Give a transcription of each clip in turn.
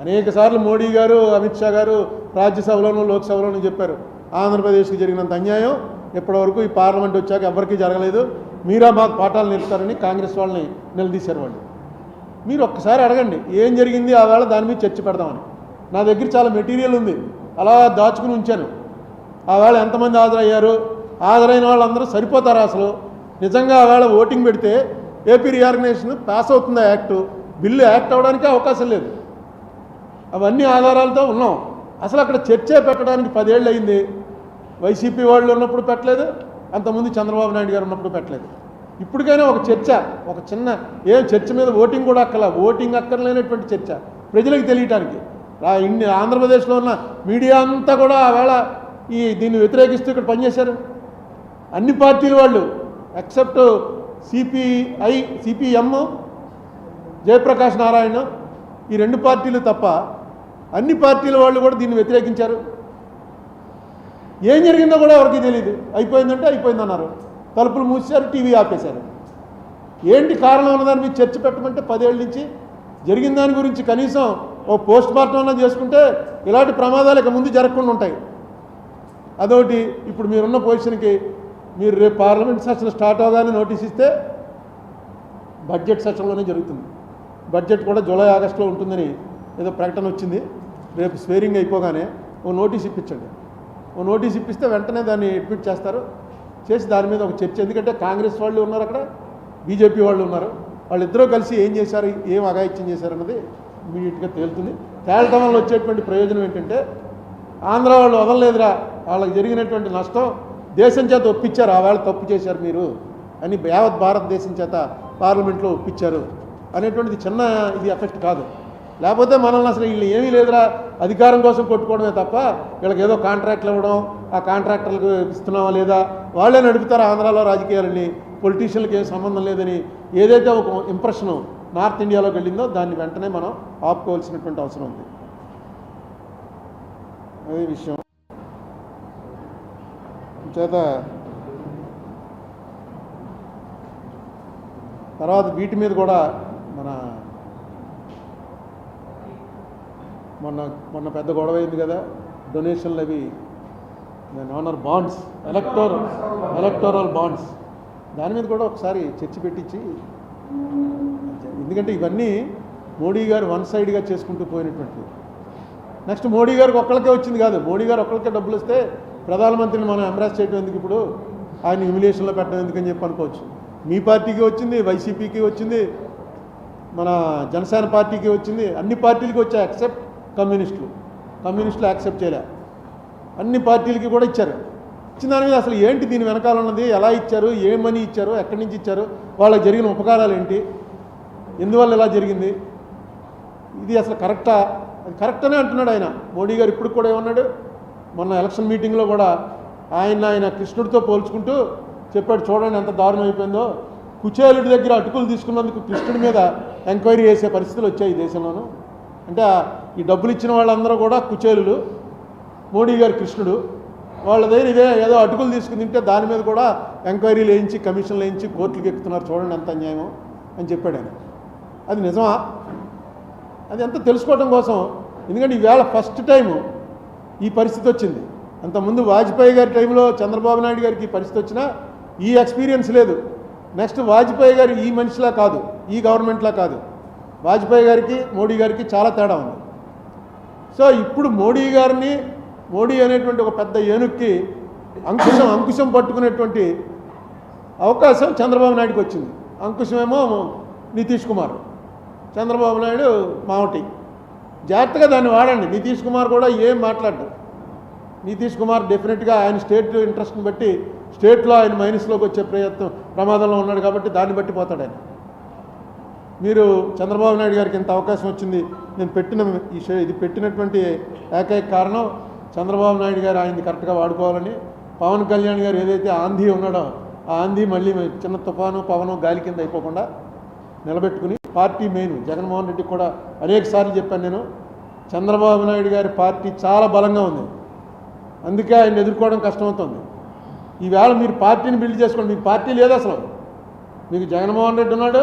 అనేక సార్లు మోడీ గారు అమిత్ షా గారు రాజ్యసభలోనూ లోక్సభలోనూ చెప్పారు. ఆంధ్రప్రదేశ్కి జరిగినంత అన్యాయం ఇప్పటివరకు ఈ పార్లమెంట్ వచ్చాక ఎవరికీ జరగలేదు. మీరా మాకు పాఠాలు నేర్పుతారని కాంగ్రెస్ వాళ్ళని నిలదీశారు వాళ్ళు. మీరు ఒక్కసారి అడగండి ఏం జరిగింది ఆ వేళ దాని మీద చర్చ పెడదామని. నా దగ్గర చాలా మెటీరియల్ ఉంది అలా దాచుకుని ఉంచాను. ఆ వేళ ఎంతమంది హాజరయ్యారు? హాజరైన వాళ్ళందరూ సరిపోతారా అసలు? నిజంగా ఆ వేళ ఓటింగ్ పెడితే ఏపీ రీఆర్గనైజేషన్ పాస్ అవుతుందా యాక్టు? బిల్లు యాక్ట్ అవ్వడానికి అవకాశం లేదు. అవన్నీ ఆధారాలతో ఉన్నాం. అసలు అక్కడ చర్చే పెట్టడానికి పదేళ్ళు అయింది. వైసీపీ వాళ్ళు ఉన్నప్పుడు పెట్టలేదు. అంతకుముందు చంద్రబాబు నాయుడు గారు ఉన్నప్పుడు పెట్టలేదు. ఇప్పటికైనా ఒక చర్చ ఒక చిన్న ఏం చర్చ మీద ఓటింగ్ కూడా అక్కల ఓటింగ్ అక్కర్లేనటువంటి చర్చ ప్రజలకు తెలియటానికి. ఇన్ని ఆంధ్రప్రదేశ్లో ఉన్న మీడియా అంతా కూడా ఆవేళ ఈ దీన్ని వ్యతిరేకిస్తూ ఇక్కడ పనిచేశారు. అన్ని పార్టీల వాళ్ళు except CPI CPM Jayaprakash Narayan ఈ రెండు పార్టీలు తప్ప అన్ని పార్టీల వాళ్ళు కూడా దీన్ని వ్యతిరేకించారు. ఏం జరిగిందో కూడా ఎవరికి తెలియదు అయిపోయిందంటే అయిపోయిందన్నారు. తలుపులు మూసారు టీవీ ఆపేశారు. ఏంటి కారణం ఉన్నదాన్ని మీరు చర్చ పెట్టమంటే పదేళ్ళ నుంచి జరిగిన దాని గురించి కనీసం ఓ పోస్ట్ మార్టం అన్నా చేసుకుంటే ఇలాంటి ప్రమాదాలు ఇక ముందు జరగకుండా ఉంటాయి. అదొకటి. ఇప్పుడు మీరున్న పొజిషన్కి మీరు రేపు పార్లమెంట్ సెషన్ స్టార్ట్ అవగానే నోటీస్ ఇస్తే బడ్జెట్ సెషన్లోనే జరుగుతుంది. బడ్జెట్ కూడా జూలై ఆగస్టులో ఉంటుందని ఏదో ప్రకటన వచ్చింది. రేపు స్వేరింగ్ అయిపోగానే ఓ నోటీస్ ఇప్పించండి. ఓ నోటీస్ ఇప్పిస్తే వెంటనే దాన్ని అడ్మిట్ చేస్తారు. చేసి దాని మీద ఒక చర్చ. ఎందుకంటే కాంగ్రెస్ వాళ్ళు ఉన్నారు అక్కడ బీజేపీ వాళ్ళు ఉన్నారు. వాళ్ళిద్దరూ కలిసి ఏం చేశారు ఏం అఘాయిత్యం చేశారు అన్నది ఇమీడియట్గా తేలుతుంది. తేలటం వల్ల వచ్చేటువంటి ప్రయోజనం ఏంటంటే ఆంధ్ర వాళ్ళు వదలలేదురా వాళ్ళకి జరిగినటువంటి నష్టం దేశం చేత ఒప్పించారు ఆ వేళ తప్పు చేశారు మీరు అని యావత్ భారతదేశం చేత పార్లమెంట్లో ఒప్పించారు అనేటువంటిది చిన్న ఇది ఎఫెక్ట్ కాదు. లేకపోతే మనల్ని అసలు వీళ్ళు ఏమీ లేదురా అధికారం కోసం కొట్టుకోవడమే తప్ప వీళ్ళకి ఏదో కాంట్రాక్ట్లు ఇవ్వడం ఆ కాంట్రాక్టర్లకు ఇస్తున్నావా లేదా వాళ్ళే నడుపుతారు ఆంధ్రాలో రాజకీయాలని పొలిటీషియన్లకు ఏం సంబంధం లేదని ఏదైతే ఒక ఇంప్రెషన్ నార్త్ ఇండియాలోకి వెళ్ళిందో దాన్ని వెంటనే మనం ఆపుకోవాల్సినటువంటి అవసరం ఉంది. అదే విషయం. చేత తర్వాత వీటి మీద కూడా మన మొన్న మొన్న పెద్ద గొడవ అయింది కదా డొనేషన్లు అవి. దాని honour bonds elector electoral bonds దాని మీద కూడా ఒకసారి చర్చ పెట్టించి ఎందుకంటే ఇవన్నీ మోడీ గారు వన్ సైడ్గా చేసుకుంటూ పోయినటువంటివి. నెక్స్ట్ మోడీ గారికి ఒక్కళ్ళకే వచ్చింది కాదు. మోడీ గారు ఒక్కళ్ళకే డబ్బులు వస్తే ప్రధానమంత్రిని మనం ఎంబ్రాస్ చేయడం ఎందుకు ఇప్పుడు? ఆయన హ్యూమిలేషన్లో పెట్టడం ఎందుకని చెప్పి అనుకోవచ్చు. మీ పార్టీకి వచ్చింది వైసీపీకి వచ్చింది మన జనసేన పార్టీకి వచ్చింది అన్ని పార్టీలకి వచ్చాయి ఎక్సెప్ట్ కమ్యూనిస్టులు. కమ్యూనిస్టులు యాక్సెప్ట్ చేయలే. అన్ని పార్టీలకి కూడా ఇచ్చారు. ఇచ్చిన దాని మీద అసలు ఏంటి దీని వెనకాల ఉన్నది? ఎలా ఇచ్చారు? ఏ మనీ ఇచ్చారు? ఎక్కడి నుంచి ఇచ్చారు? వాళ్ళకి జరిగిన ఉపకారాలు ఏంటి? ఎందువల్ల ఇలా జరిగింది? ఇది అసలు కరెక్టా? అది కరెక్ట్ అనే అంటున్నాడు ఆయన. మోడీ గారు ఇప్పుడు కూడా ఏమన్నాడు? మొన్న ఎలక్షన్ మీటింగ్లో కూడా ఆయన ఆయన కృష్ణుడితో పోల్చుకుంటూ చెప్పాడు చూడండి ఎంత దారుణం అయిపోయిందో. కుచేలుడి దగ్గర అటుకులు తీసుకున్నందుకు కృష్ణుడి మీద ఎంక్వైరీ చేసే పరిస్థితులు వచ్చాయి ఈ దేశంలోనూ. అంటే ఈ డబ్బులు ఇచ్చిన వాళ్ళందరూ కూడా కుచేలులు. మోడీ గారు కృష్ణుడు. వాళ్ళ దగ్గర ఇదే ఏదో అటుకులు తీసుకుని తింటే దాని మీద కూడా ఎంక్వైరీలు వేయించి కమిషన్లు వేయించి కోర్టులకు ఎక్కుతున్నారు. చూడండి ఎంత అన్యాయమో అని చెప్పాడు ఆయన. అది నిజమా? అది ఎంత తెలుసుకోవడం కోసం? ఎందుకంటే ఈవేళ ఫస్ట్ టైము ఈ పరిస్థితి వచ్చింది. అంతకుముందు వాజ్పేయి గారి టైంలో చంద్రబాబు నాయుడు గారికి ఈ పరిస్థితి వచ్చినా ఈ ఎక్స్పీరియన్స్ లేదు. నెక్స్ట్ వాజ్పేయి గారు ఈ మనిషిలా కాదు ఈ గవర్నమెంట్లా కాదు. వాజ్పేయి గారికి మోడీ గారికి చాలా తేడా ఉంది. సో ఇప్పుడు మోడీ గారిని మోడీ అనేటువంటి ఒక పెద్ద ఏనుక్కి అంకుశం అంకుశం పట్టుకునేటువంటి అవకాశం చంద్రబాబు నాయుడుకి వచ్చింది. అంకుశమేమో నితీష్ కుమార్. చంద్రబాబు నాయుడు మావటి జాగ్రత్తగా దాన్ని వాడండి. నితీష్ కుమార్ కూడా ఏం మాట్లాడ్డు. నితీష్ కుమార్ డెఫినెట్గా ఆయన స్టేట్ ఇంట్రెస్ట్ని బట్టి స్టేట్లో ఆయన మైనస్లోకి వచ్చే ప్రయత్నం ప్రమాదంలో ఉన్నాడు కాబట్టి దాన్ని బట్టి పోతాడు ఆయన. మీరు చంద్రబాబు నాయుడు గారికి ఇంత అవకాశం వచ్చింది నేను పెట్టిన ఈ ఇది పెట్టినటువంటి ఏకైక కారణం చంద్రబాబు నాయుడు గారు ఆయన్ని కరెక్ట్గా వాడుకోవాలని. పవన్ కళ్యాణ్ గారు ఏదైతే ఆంధీ ఉన్నాడో ఆ ఆంధీ మళ్ళీ చిన్న తుఫాను పవను గాలి కింద అయిపోకుండా నిలబెట్టుకుని పార్టీ మెయిన్ జగన్మోహన్ రెడ్డికి కూడా అనేక సార్లు చెప్పాను నేను చంద్రబాబు నాయుడు గారి పార్టీ చాలా బలంగా ఉంది. అందుకే ఆయన ఎదుర్కోవడం కష్టమవుతుంది. ఈవేళ మీరు పార్టీని బిల్డ్ చేసుకోండి మీ పార్టీ లేదు అసలు. మీకు జగన్మోహన్ రెడ్డి ఉన్నాడు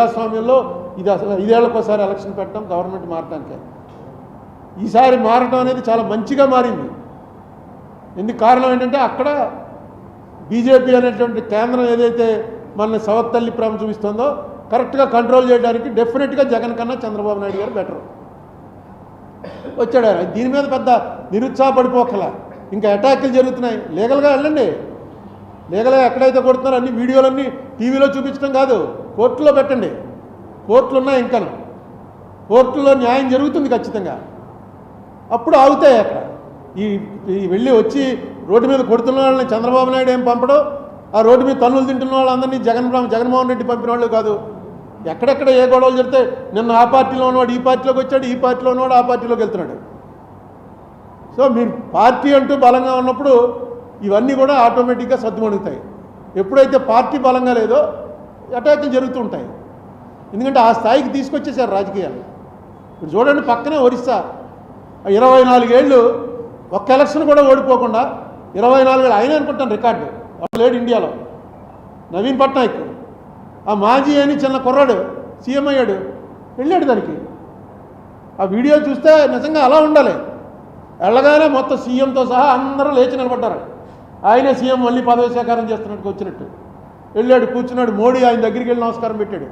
ప్రజాస్వామ్యంలో ఇది అసలు ఐదేళ్ళకోసారి ఎలక్షన్ పెట్టడం గవర్నమెంట్ మారటానికి. ఈసారి మారటం అనేది చాలా మంచిగా మారింది. ఎందుకు కారణం ఏంటంటే అక్కడ బీజేపీ అనేటువంటి కేంద్రం ఏదైతే మన సవత్తల్లి ప్రేమ చూపిస్తుందో కరెక్ట్గా కంట్రోల్ చేయడానికి డెఫినెట్గా జగన్ కన్నా చంద్రబాబు నాయుడు గారు బెటర్ వచ్చాడు ఆయన. దీని మీద పెద్ద నిరుత్సాహపడిపోకల. ఇంకా అటాక్లు జరుగుతున్నాయి. లీగల్గా వెళ్ళండి. లీగల్గా ఎక్కడైతే కొడుతున్నారో అన్ని వీడియోలన్నీ టీవీలో చూపించడం కాదు. కోర్టులో పెట్టండి. కోర్టులున్నా ఇంకను. కోర్టులో న్యాయం జరుగుతుంది ఖచ్చితంగా. అప్పుడు ఆగుతాయి అక్కడ. ఈ వెళ్ళి వచ్చి రోడ్డు మీద కొడుతున్న వాళ్ళని చంద్రబాబు నాయుడు ఏం పంపడం? ఆ రోడ్డు మీద తన్నులు తింటున్న వాళ్ళందరినీ జగన్ జగన్మోహన్ రెడ్డి పంపిన వాళ్ళు కాదు. ఎక్కడెక్కడ ఏ గొడవలు జరిగితే నిన్న ఆ పార్టీలో ఉన్నవాడు ఈ పార్టీలోకి వచ్చాడు ఈ పార్టీలో ఉన్నవాడు ఆ పార్టీలోకి వెళ్తున్నాడు. సో మీరు పార్టీ అంటూ బలంగా ఉన్నప్పుడు ఇవన్నీ కూడా ఆటోమేటిక్గా సర్దుమణుగుతాయి. ఎప్పుడైతే పార్టీ బలంగా లేదో అటాక్లు జరుగుతూ ఉంటాయి. ఎందుకంటే ఆ స్థాయికి తీసుకొచ్చేసారు రాజకీయాలు. ఇప్పుడు చూడండి పక్కనే ఒరిస్సా. ఇరవై నాలుగేళ్ళు ఒక్క ఎలక్షన్ కూడా ఓడిపోకుండా ఇరవై నాలుగేళ్ళు ఆయన అనుకుంటాను రికార్డు. లేడు ఇండియాలో. నవీన్ పట్నాయక్. ఆ మాజీ అని చిన్న కుర్రాడు సీఎం అయ్యాడు వెళ్ళాడు దానికి. ఆ వీడియో చూస్తే నిజంగా అలా ఉండాలి. వెళ్ళగానే మొత్తం సీఎంతో సహా అందరూ లేచి నిలబడ్డారు. ఆయనే సీఎం మళ్ళీ పదవి సేకారం చేస్తున్నట్టు వచ్చినట్టు. వెళ్ళాడు కూర్చున్నాడు మోడీ ఆయన దగ్గరికి వెళ్ళి నమస్కారం పెట్టాడు.